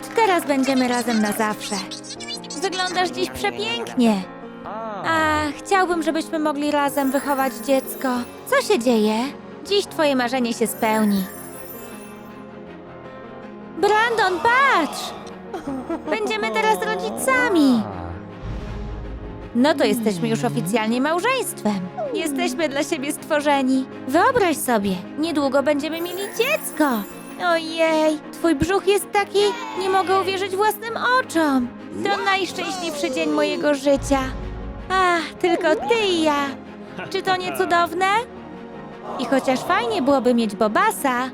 Od teraz będziemy razem na zawsze. Wyglądasz dziś przepięknie. A, chciałbym, żebyśmy mogli razem wychować dziecko. Co się dzieje? Dziś twoje marzenie się spełni. Brandon, patrz! Będziemy teraz rodzicami. No to jesteśmy już oficjalnie małżeństwem. Jesteśmy dla siebie stworzeni. Wyobraź sobie, niedługo będziemy mieli dziecko. Ojej, twój brzuch jest taki, nie mogę uwierzyć własnym oczom. To najszczęśliwszy dzień mojego życia. Ach, tylko ty i ja. Czy to nie cudowne? I chociaż fajnie byłoby mieć Bobasa,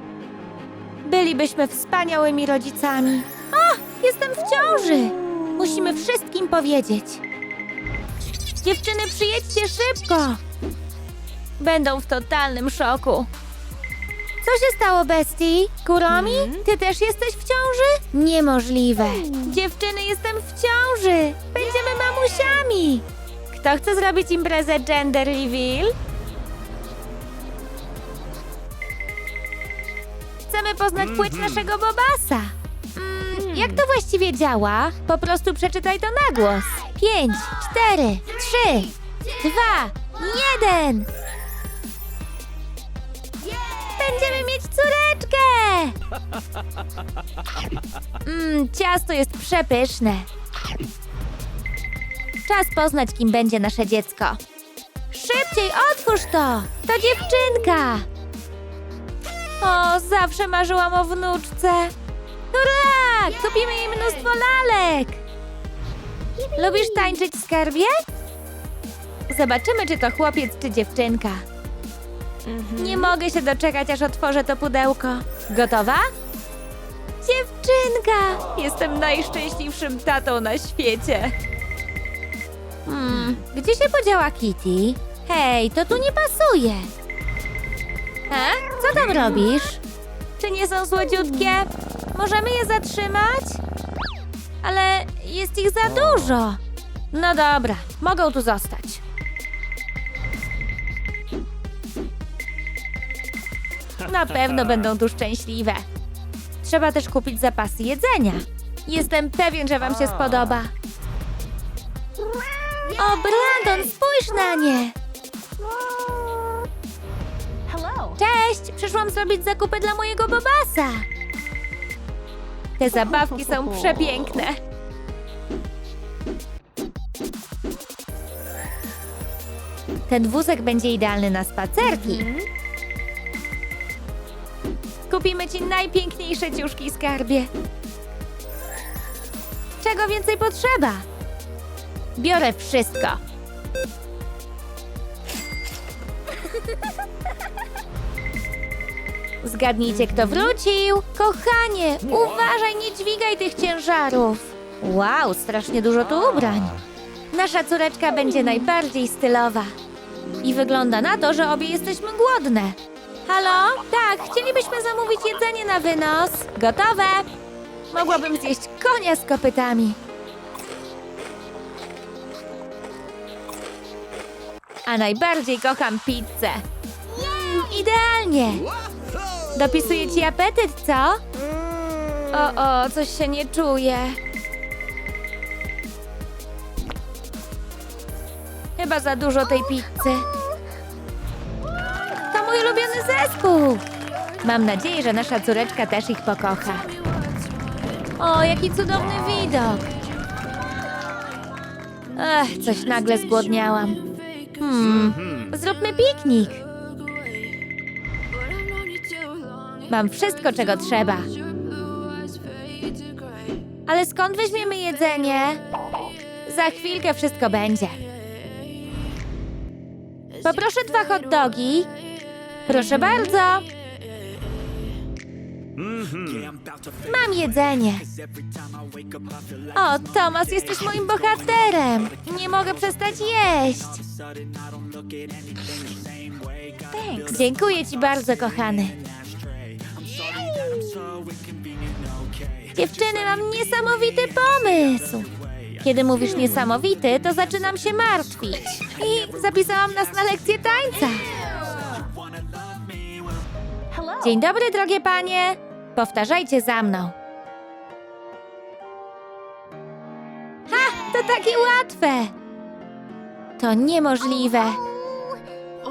bylibyśmy wspaniałymi rodzicami. O, jestem w ciąży! Musimy wszystkim powiedzieć. Dziewczyny, przyjedźcie szybko! Będą w totalnym szoku. Co się stało, Bestii? Kuromi? Ty też jesteś w ciąży? Niemożliwe. Dziewczyny, jestem w ciąży. Będziemy mamusiami. Kto chce zrobić imprezę gender reveal? Chcemy poznać płeć naszego Bobasa. Mm, jak to właściwie działa? Po prostu przeczytaj to na głos. Pięć, cztery, trzy, dwa, jeden. Będziemy mieć córeczkę! Mmm, ciasto jest przepyszne. Czas poznać, kim będzie nasze dziecko. Szybciej, otwórz to! To dziewczynka! O, zawsze marzyłam o wnuczce. Hurra! Kupimy jej mnóstwo lalek! Lubisz tańczyć, skarbie? Zobaczymy, czy to chłopiec, czy dziewczynka. Nie mogę się doczekać, aż otworzę to pudełko. Gotowa? Dziewczynka! Jestem najszczęśliwszym tatą na świecie. Hmm, gdzie się podziała Kitty? Hej, to tu nie pasuje. E? Co tam robisz? Czy nie są słodziutkie? Możemy je zatrzymać? Ale jest ich za dużo. No dobra, mogą tu zostać. Na pewno będą tu szczęśliwe. Trzeba też kupić zapasy jedzenia. Jestem pewien, że wam się spodoba. O, Brandon, spójrz na nie! Cześć! Przyszłam zrobić zakupy dla mojego Bobasa. Te zabawki są przepiękne. Ten wózek będzie idealny na spacerki. Kupimy ci najpiękniejsze ciuszki, skarbie. Czego więcej potrzeba? Biorę wszystko. Zgadnijcie, kto wrócił. Kochanie, uważaj, nie dźwigaj tych ciężarów. Wow, strasznie dużo tu ubrań. Nasza córeczka będzie najbardziej stylowa. I wygląda na to, że obie jesteśmy głodne. Halo? Tak, chcielibyśmy zamówić jedzenie na wynos. Gotowe? Mogłabym zjeść konia z kopytami. A najbardziej kocham pizzę. Mm, idealnie. Dopisuje ci apetyt, co? O, o, coś się nie czuje. Chyba za dużo tej pizzy. Mój ulubiony zespół. Mam nadzieję, że nasza córeczka też ich pokocha. O, jaki cudowny widok. Ech, coś nagle zgłodniałam. Hmm, zróbmy piknik. Mam wszystko, czego trzeba. Ale skąd weźmiemy jedzenie? Za chwilkę wszystko będzie. Poproszę dwa hot dogi. Proszę bardzo. Mam jedzenie. O, Tomas, jesteś moim bohaterem. Nie mogę przestać jeść. Dziękuję ci bardzo, kochany. Dziewczyny, mam niesamowity pomysł. Kiedy mówisz niesamowity, to zaczynam się martwić. I zapisałam nas na lekcję tańca. Dzień dobry, drogie panie. Powtarzajcie za mną. takie łatwe. To niemożliwe.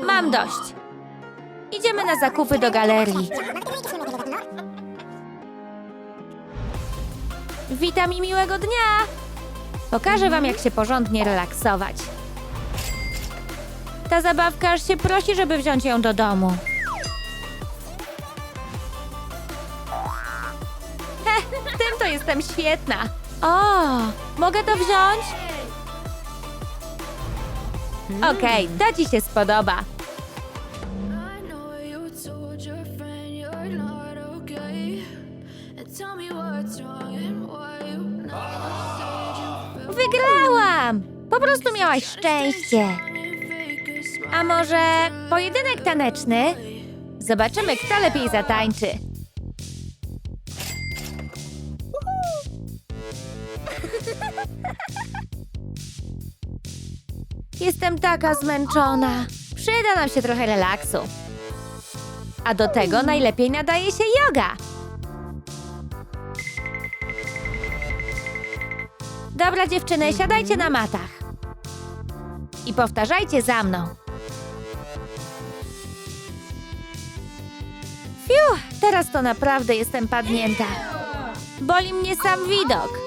Mam dość. Idziemy na zakupy do galerii. Witam i miłego dnia! Pokażę wam, jak się porządnie relaksować. Ta zabawka aż się prosi, żeby wziąć ją do domu. To jestem świetna. O, mogę to wziąć? Okej, to ci się spodoba. Okay. Wygrałam! Po prostu miałaś szczęście. A może pojedynek taneczny? Zobaczymy, kto lepiej zatańczy. Jestem taka zmęczona. Przyda nam się trochę relaksu. A do tego najlepiej nadaje się yoga. Dobra dziewczyny, siadajcie na matach. I powtarzajcie za mną. Fiu, teraz to naprawdę jestem padnięta. Boli mnie sam widok.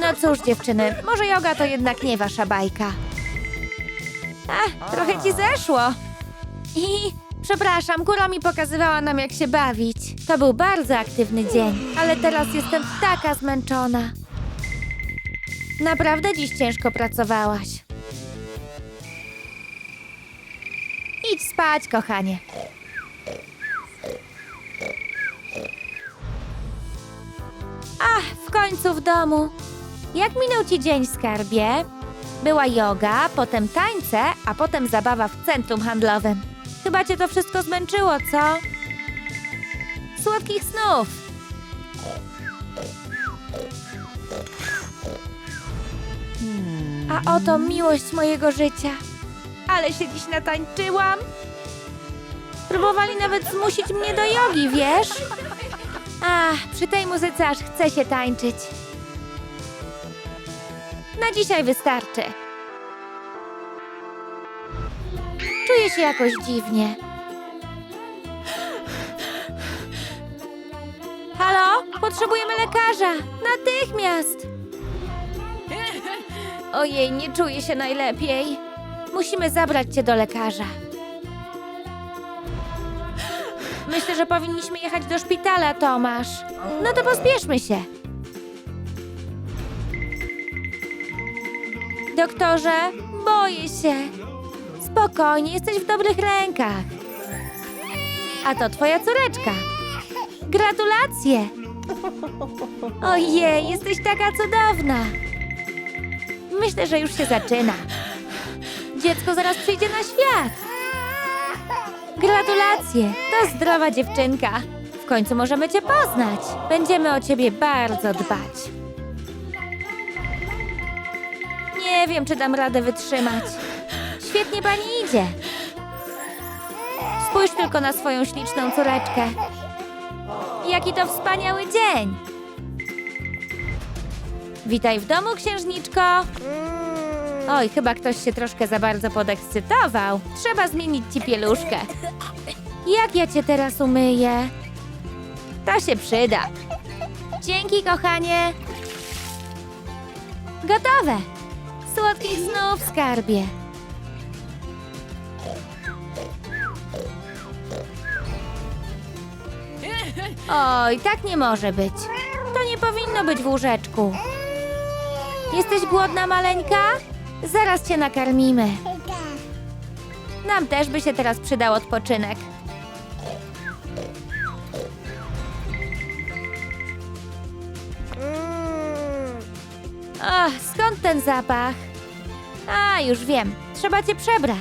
No cóż, dziewczyny, może yoga to jednak nie wasza bajka. Ach, trochę ci zeszło. I przepraszam, Kuro mi pokazywała nam, jak się bawić. To był bardzo aktywny dzień, ale teraz jestem taka zmęczona. Naprawdę dziś ciężko pracowałaś. Idź spać, kochanie. Ach, w końcu w domu. Jak minął ci dzień, skarbie? Była yoga, potem tańce, a potem zabawa w centrum handlowym. Chyba cię to wszystko zmęczyło, co? Słodkich snów! A oto miłość mojego życia. Ale się dziś natańczyłam. Próbowali nawet zmusić mnie do jogi, wiesz? Ach, przy tej muzyce aż chce się tańczyć. Na dzisiaj wystarczy. Czuję się jakoś dziwnie. Halo? Potrzebujemy lekarza! Natychmiast! Ojej, nie czuję się najlepiej. Musimy zabrać cię do lekarza. Myślę, że powinniśmy jechać do szpitala, Tomasz. No to pospieszmy się. Doktorze, boję się. Spokojnie, jesteś w dobrych rękach. A to twoja córeczka. Gratulacje! Ojej, jesteś taka cudowna. Myślę, że już się zaczyna. Dziecko zaraz przyjdzie na świat. Gratulacje! To zdrowa dziewczynka. W końcu możemy cię poznać. Będziemy o ciebie bardzo dbać. Nie wiem, czy dam radę wytrzymać. Świetnie pani idzie. Spójrz tylko na swoją śliczną córeczkę. Jaki to wspaniały dzień! Witaj w domu, księżniczko. Oj, chyba ktoś się troszkę za bardzo podekscytował. Trzeba zmienić ci pieluszkę. Jak ja cię teraz umyję? To się przyda. Dzięki, kochanie. Gotowe. Słodkich snów, skarbie. Oj, tak nie może być. To nie powinno być w łóżeczku. Jesteś głodna, maleńka? Zaraz cię nakarmimy. Nam też by się teraz przydał odpoczynek. Ach, ten zapach? A, już wiem. Trzeba cię przebrać.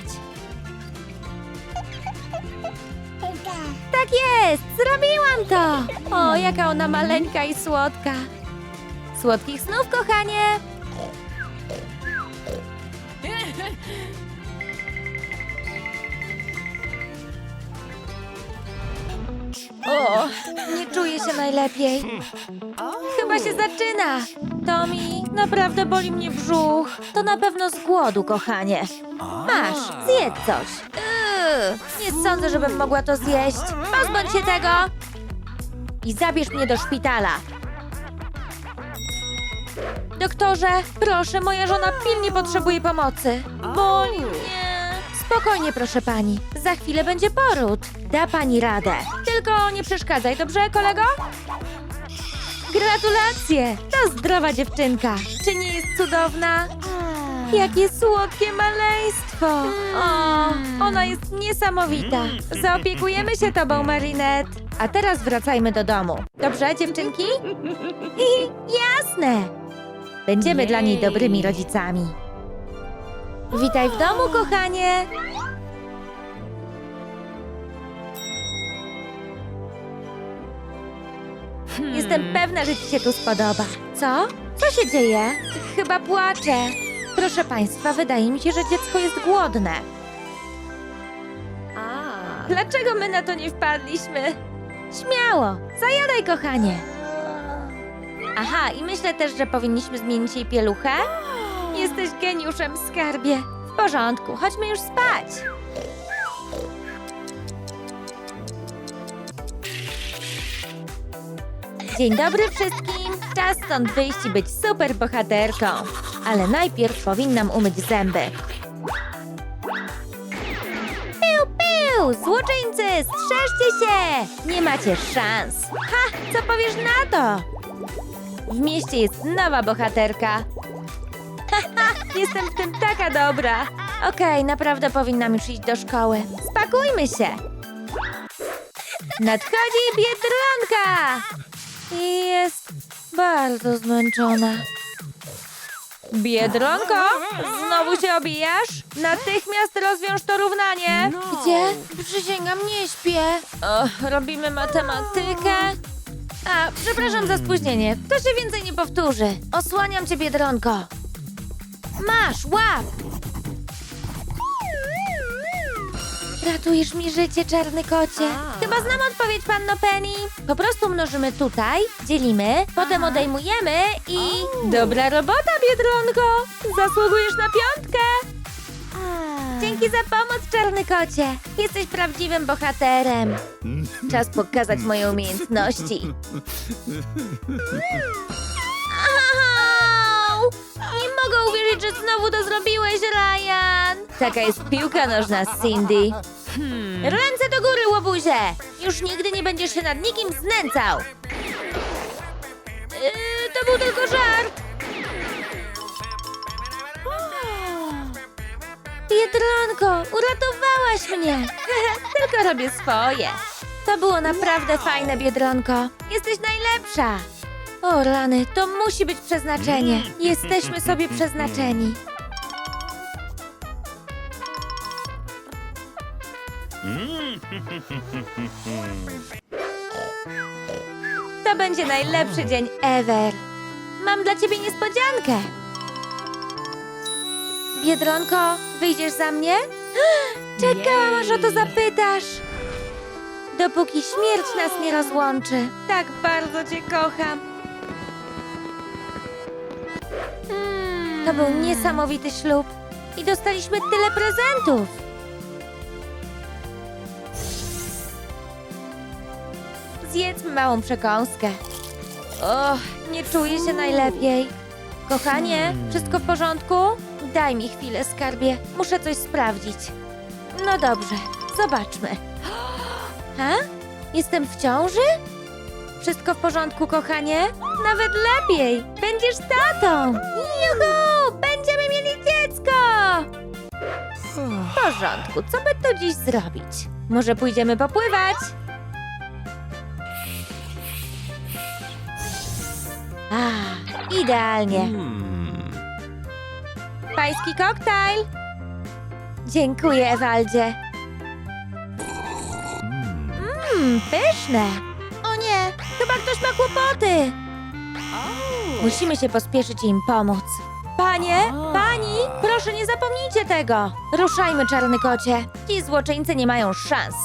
Tak jest! Zrobiłam to! O, jaka ona maleńka i słodka. Słodkich snów, kochanie! O, nie czuję się najlepiej. Chyba się zaczyna. Tommy, Naprawdę boli mnie brzuch. To na pewno z głodu, kochanie. Masz, zjedz coś. Yy, nie sądzę, żebym mogła to zjeść. Pozbądź się tego. I zabierz mnie do szpitala. Doktorze, proszę, moja żona pilnie potrzebuje pomocy. Boli mnie. Spokojnie, proszę pani. Za chwilę będzie poród. Da pani radę. Tylko nie przeszkadzaj, dobrze, kolego? Gratulacje! To zdrowa dziewczynka. Czy nie jest cudowna? Jakie słodkie maleństwo! O, ona jest niesamowita. Zaopiekujemy się tobą, Marinette. A teraz wracajmy do domu. Dobrze, dziewczynki? Jasne! Będziemy dla niej dobrymi rodzicami. Witaj w domu, kochanie! Jestem pewna, że ci się tu spodoba. Co? Co się dzieje? Chyba płacze. Proszę państwa, wydaje mi się, że dziecko jest głodne. Dlaczego my na to nie wpadliśmy? Śmiało, zajadaj, kochanie. Aha, i myślę też, że powinniśmy zmienić jej pieluchę. Jesteś geniuszem, skarbie. W porządku, chodźmy już spać. Dzień dobry wszystkim! Czas stąd wyjść i być super bohaterką. Ale najpierw powinnam umyć zęby. Piu, piu! Złoczyńcy, strzeżcie się! Nie macie szans. Ha! Co powiesz na to? W mieście jest nowa bohaterka. Haha! Jestem w tym taka dobra. Okej, naprawdę powinnam już iść do szkoły. Spakujmy się! Nadchodzi Biedronka! I jest bardzo zmęczona. Biedronko, znowu się obijasz? Natychmiast rozwiąż to równanie. Gdzie? Przysięgam, nie śpię. O, robimy matematykę. A, przepraszam za spóźnienie. To się więcej nie powtórzy. Osłaniam cię, Biedronko. Masz, łap! Ratujesz mi życie, czarny kocie. Chyba znam odpowiedź, panno Penny. Po prostu mnożymy tutaj, dzielimy, potem odejmujemy i... Dobra robota, Biedronko! Zasługujesz na piątkę! Dzięki za pomoc, czarny kocie. Jesteś prawdziwym bohaterem. Czas pokazać moje umiejętności. mogę uwierzyć, że znowu to zrobiłeś, Ryan! Taka jest piłka nożna, Cindy. Ręce do góry, łobuzie! Już nigdy nie będziesz się nad nikim znęcał! Yy, to był tylko żart! Biedronko, uratowałaś mnie! tylko robię swoje. To było naprawdę fajne, Biedronko. Jesteś najlepsza! O rany, to musi być przeznaczenie. Jesteśmy sobie przeznaczeni. To będzie najlepszy dzień ever. Mam dla ciebie niespodziankę. Biedronko, wyjdziesz za mnie? Czekałam, aż o to zapytasz. Dopóki śmierć nas nie rozłączy. Tak bardzo cię kocham. To był niesamowity ślub. I dostaliśmy tyle prezentów. Zjedzmy małą przekąskę. Och, nie czuję się najlepiej. Kochanie, wszystko w porządku? Daj mi chwilę, skarbie. Muszę coś sprawdzić. No dobrze, zobaczmy. Ha? Jestem w ciąży? Wszystko w porządku, kochanie? Nawet lepiej! Będziesz tatą! Juhu! W porządku, co by tu dziś zrobić? Może pójdziemy popływać? A, idealnie. Pański koktajl! Dziękuję, Ewaldzie. Mmm, pyszne. O nie, chyba ktoś ma kłopoty. Musimy się pospieszyć i im pomóc. Panie, pani, proszę nie zapomnijcie tego. Ruszajmy, czarny kocie. Ci złoczyńcy nie mają szans.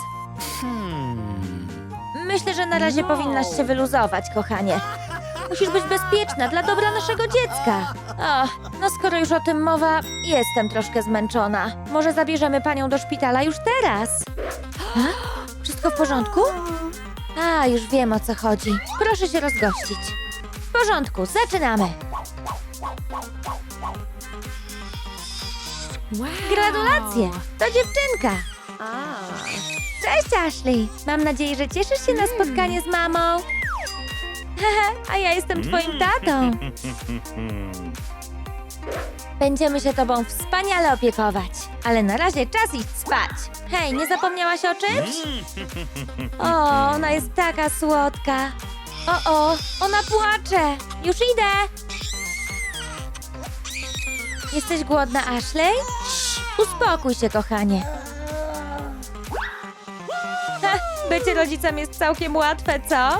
Myślę, że na razie powinnaś się wyluzować, kochanie. Musisz być bezpieczna dla dobra naszego dziecka. O, no skoro już o tym mowa, jestem troszkę zmęczona. Może zabierzemy panią do szpitala już teraz? A? Wszystko w porządku? A, już wiem o co chodzi. Proszę się rozgościć. W porządku, zaczynamy. Gratulacje! To dziewczynka! Cześć Ashley! Mam nadzieję, że cieszysz się na spotkanie z mamą. A ja jestem twoim tatą. Będziemy się tobą wspaniale opiekować. Ale na razie czas iść spać. Hej, nie zapomniałaś o czymś? O, ona jest taka słodka. O, o, ona płacze. Już idę. Jesteś głodna, Ashley? Uspokój się, kochanie. Ha, bycie rodzicem jest całkiem łatwe, co?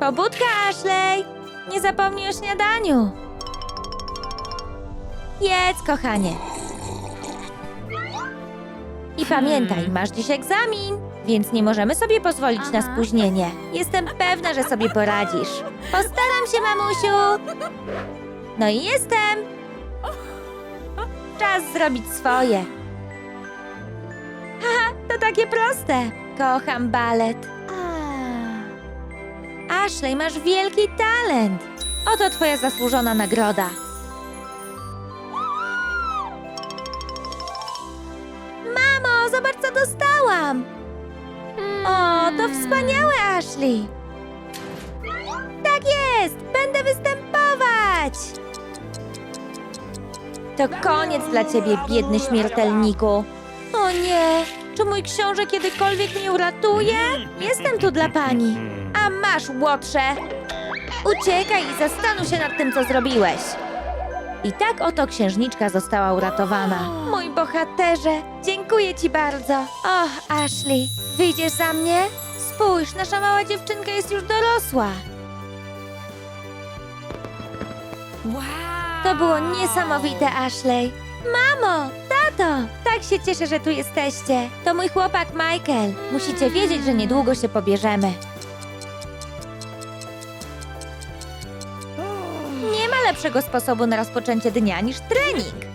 Pobudka, Ashley! Nie zapomnij o śniadaniu. Jedz, kochanie. I pamiętaj, masz dziś egzamin, więc nie możemy sobie pozwolić na spóźnienie. Jestem pewna, że sobie poradzisz. Postaram się, mamusiu. No i jestem. Czas zrobić swoje. Haha, to takie proste. Kocham balet. Ashley, masz wielki talent. Oto twoja zasłużona nagroda. O, to wspaniałe, Ashley. Tak jest, będę występować. To koniec dla ciebie, biedny śmiertelniku. O nie, czy mój książę kiedykolwiek mnie uratuje? Jestem tu dla pani. A masz, łotrze! Uciekaj i zastanów się nad tym, co zrobiłeś. I tak oto księżniczka została uratowana. Bohaterze, dziękuję ci bardzo. Och, Ashley, wyjdziesz za mnie? Spójrz, nasza mała dziewczynka jest już dorosła. To było niesamowite, Ashley. Mamo, tato, tak się cieszę, że tu jesteście. To mój chłopak Michael. Musicie wiedzieć, że niedługo się pobierzemy. Nie ma lepszego sposobu na rozpoczęcie dnia niż trening.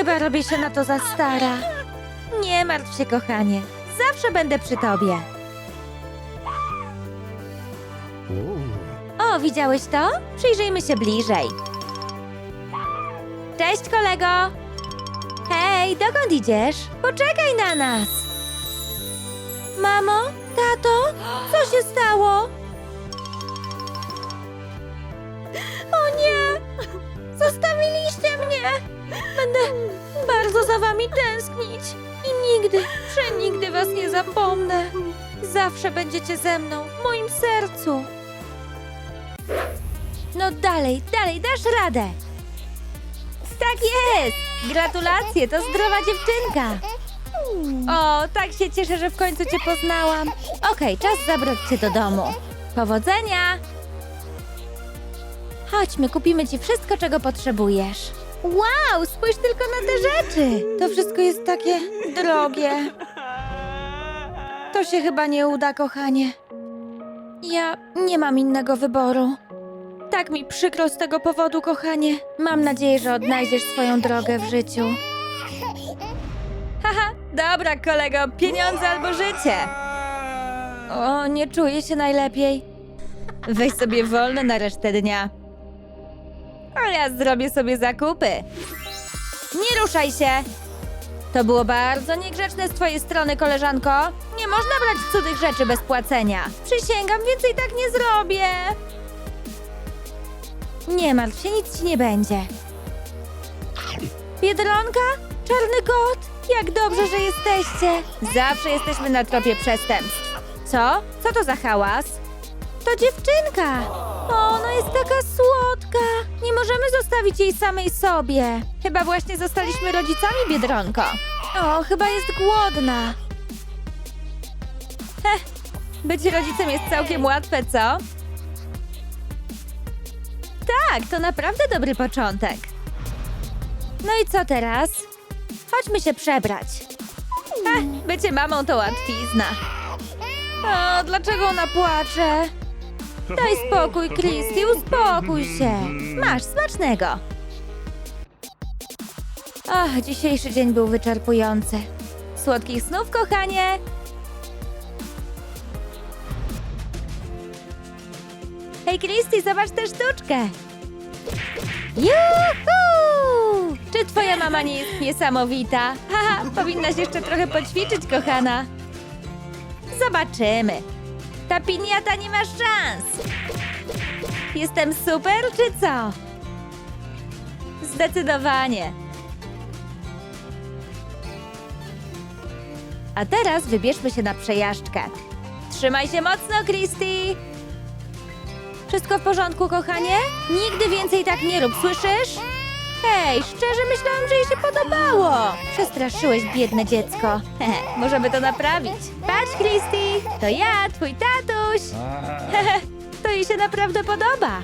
Chyba robię się na to za stara. Nie martw się, kochanie. Zawsze będę przy tobie. O, widziałeś to? Przyjrzyjmy się bliżej. Cześć, kolego! Hej, dokąd idziesz? Poczekaj na nas! Mamo? Tato? Co się stało? O nie! Zostawiliście mnie! Będę bardzo za wami tęsknić i nigdy, przenigdy was nie zapomnę. Zawsze będziecie ze mną, w moim sercu. No dalej, dalej, dasz radę. Tak jest! Gratulacje, to zdrowa dziewczynka. O, tak się cieszę, że w końcu cię poznałam. Okej, czas zabrać cię do domu. Powodzenia! Chodźmy, kupimy ci wszystko, czego potrzebujesz. Wow, spójrz tylko na te rzeczy! To wszystko jest takie drogie. To się chyba nie uda, kochanie. Ja nie mam innego wyboru. Tak mi przykro z tego powodu, kochanie. Mam nadzieję, że odnajdziesz swoją drogę w życiu. Haha, dobra, kolego, pieniądze albo życie. O, nie czuję się najlepiej. Weź sobie wolne na resztę dnia. A ja zrobię sobie zakupy. Nie ruszaj się! To było bardzo niegrzeczne z twojej strony, koleżanko. Nie można brać cudzych rzeczy bez płacenia. Przysięgam, więcej tak nie zrobię. Nie martw się, nic ci nie będzie. Biedronka? Czarny kot? Jak dobrze, że jesteście. Zawsze jesteśmy na tropie przestępstw. Co? Co to za hałas? To dziewczynka. O, ona jest taka słodka. Nie możemy zostawić jej samej sobie. Chyba właśnie zostaliśmy rodzicami, Biedronko. O, chyba jest głodna. Heh, być rodzicem jest całkiem łatwe, co? Tak, to naprawdę dobry początek. No i co teraz? Chodźmy się przebrać. Ha, bycie mamą to łatwizna. O, dlaczego ona płacze? Daj spokój, Christy, uspokój się. Masz smacznego. Ach, dzisiejszy dzień był wyczerpujący. Słodkich snów, kochanie! Hej, Christy, zobacz tę sztuczkę! Juhu! Czy twoja mama nie jest niesamowita? Haha, powinnaś jeszcze trochę poćwiczyć, kochana. Zobaczymy. Ta piniata nie ma szans. Jestem super, czy co? Zdecydowanie. A teraz wybierzmy się na przejażdżkę. Trzymaj się mocno, Christy! Wszystko w porządku, kochanie? Nigdy więcej tak nie rób, słyszysz? Hej, szczerze myślałam, że jej się podobało. Przestraszyłeś biedne dziecko. Hehe, możemy to naprawić. Patrz, Christy, to ja, twój tatuś. Hehe, to jej się naprawdę podoba.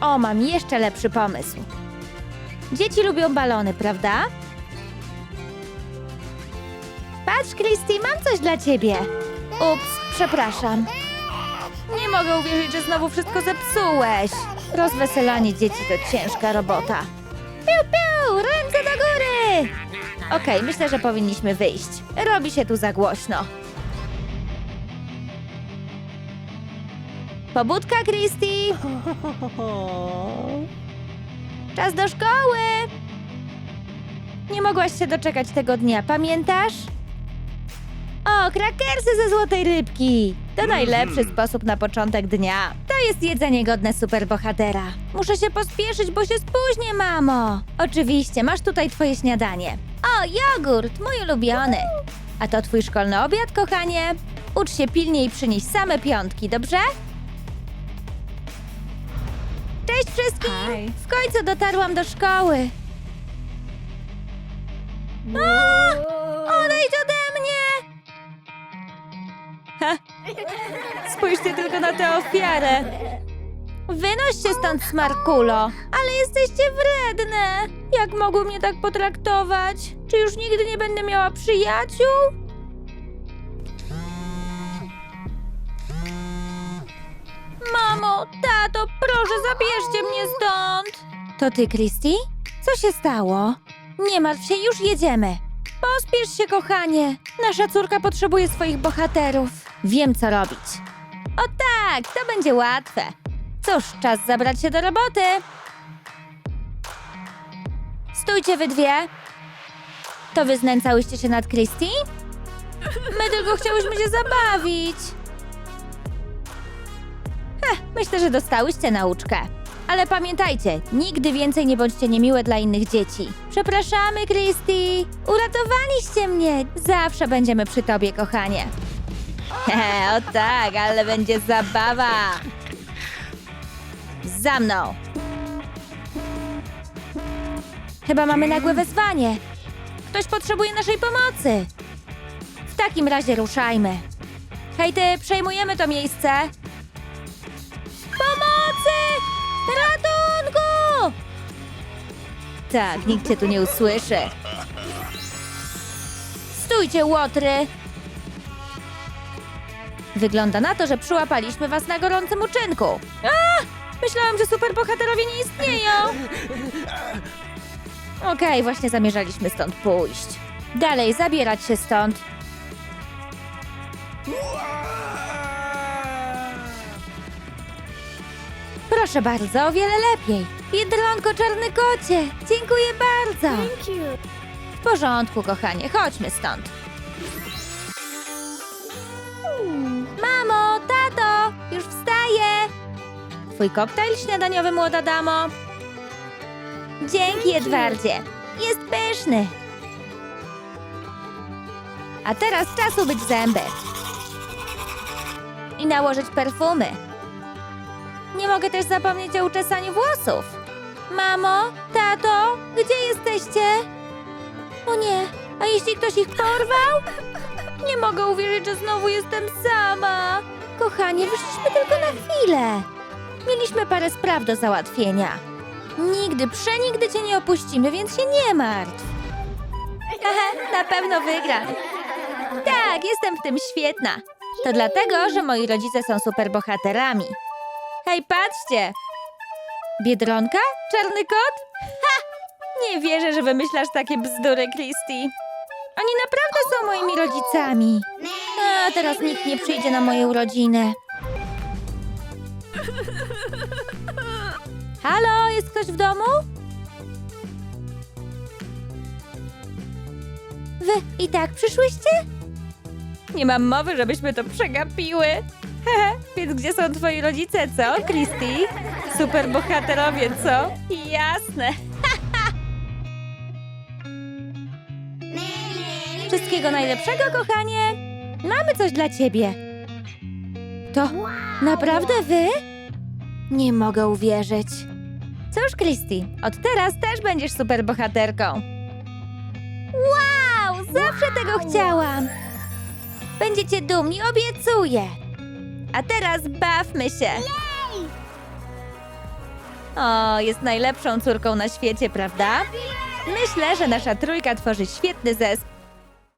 O, mam jeszcze lepszy pomysł. Dzieci lubią balony, prawda? Patrz, Christy, mam coś dla ciebie. Ups, przepraszam. Nie mogę uwierzyć, że znowu wszystko zepsułeś. Rozweselanie dzieci to ciężka robota. Piu, piu, ręce do góry! Okej, myślę, że powinniśmy wyjść. Robi się tu za głośno. Pobudka, Christy! Czas do szkoły! Nie mogłaś się doczekać tego dnia, pamiętasz? O, krakersy ze złotej rybki! To najlepszy sposób na początek dnia. To jest jedzenie godne superbohatera. Muszę się pospieszyć, bo się spóźnię, mamo. Oczywiście, masz tutaj twoje śniadanie. O, jogurt, mój ulubiony. A to twój szkolny obiad, kochanie? Ucz się pilnie i przynieś same piątki, dobrze? Cześć wszystkim! Hi. W końcu dotarłam do szkoły. A! Spójrzcie tylko na tę ofiarę. Wynoś się stąd, Smarkulo. Ale jesteście wredne. Jak mogły mnie tak potraktować? Czy już nigdy nie będę miała przyjaciół? Mamo, tato, proszę zabierzcie mnie stąd. To ty, Christy? Co się stało? Nie martw się, już jedziemy. Pospiesz się, kochanie. Nasza córka potrzebuje swoich bohaterów. Wiem, co robić. O tak, to będzie łatwe. Cóż, czas zabrać się do roboty. Stójcie wy dwie. To wy znęcałyście się nad Christy? My tylko chciałyśmy się zabawić. Heh, myślę, że dostałyście nauczkę. Ale pamiętajcie, nigdy więcej nie bądźcie niemiłe dla innych dzieci. Przepraszamy, Christy. Uratowaliście mnie. Zawsze będziemy przy tobie, kochanie. O tak, ale będzie zabawa. Za mną. Chyba mamy nagłe wezwanie. Ktoś potrzebuje naszej pomocy. W takim razie ruszajmy. Hej ty, przejmujemy to miejsce. Pomocy! Ratunku! Tak, nikt cię tu nie usłyszy. Stójcie, łotry! Wygląda na to, że przyłapaliśmy was na gorącym uczynku. A! Myślałam, że superbohaterowie nie istnieją. Okej, właśnie zamierzaliśmy stąd pójść. Dalej, zabierać się stąd. Proszę bardzo, o wiele lepiej. Biedronko, czarny kocie, dziękuję bardzo. W porządku, kochanie, chodźmy stąd. Tato, już wstaję. Twój koktajl śniadaniowy, młoda damo. Dzięki, Edwardzie. Jest pyszny. A teraz czas umyć zęby. I nałożyć perfumy. Nie mogę też zapomnieć o uczesaniu włosów. Mamo, tato, gdzie jesteście? O nie, a jeśli ktoś ich porwał? Nie mogę uwierzyć, że znowu jestem sama. Kochanie, wyszliśmy tylko na chwilę. Mieliśmy parę spraw do załatwienia. Nigdy, przenigdy cię nie opuścimy, więc się nie martw. Na pewno wygram. Tak, jestem w tym świetna. To dlatego, że moi rodzice są superbohaterami. Hej, patrzcie! Biedronka? Czarny kot? Ha! Nie wierzę, że wymyślasz takie bzdury, Christy. Oni naprawdę są moimi rodzicami. A teraz nikt nie przyjdzie na moje urodziny. Halo, jest ktoś w domu? Wy i tak przyszłyście? Nie mam mowy, żebyśmy to przegapiły. Hehe, więc gdzie są twoi rodzice, co, Christy? Super bohaterowie, co? Jasne. Wszystkiego najlepszego, kochanie. Mamy coś dla ciebie. To naprawdę wy? Nie mogę uwierzyć. Cóż, Christy, od teraz też będziesz superbohaterką. Wow, zawsze tego chciałam. Będziecie dumni, obiecuję. A teraz bawmy się. O, jest najlepszą córką na świecie, prawda? Myślę, że nasza trójka tworzy świetny zespół.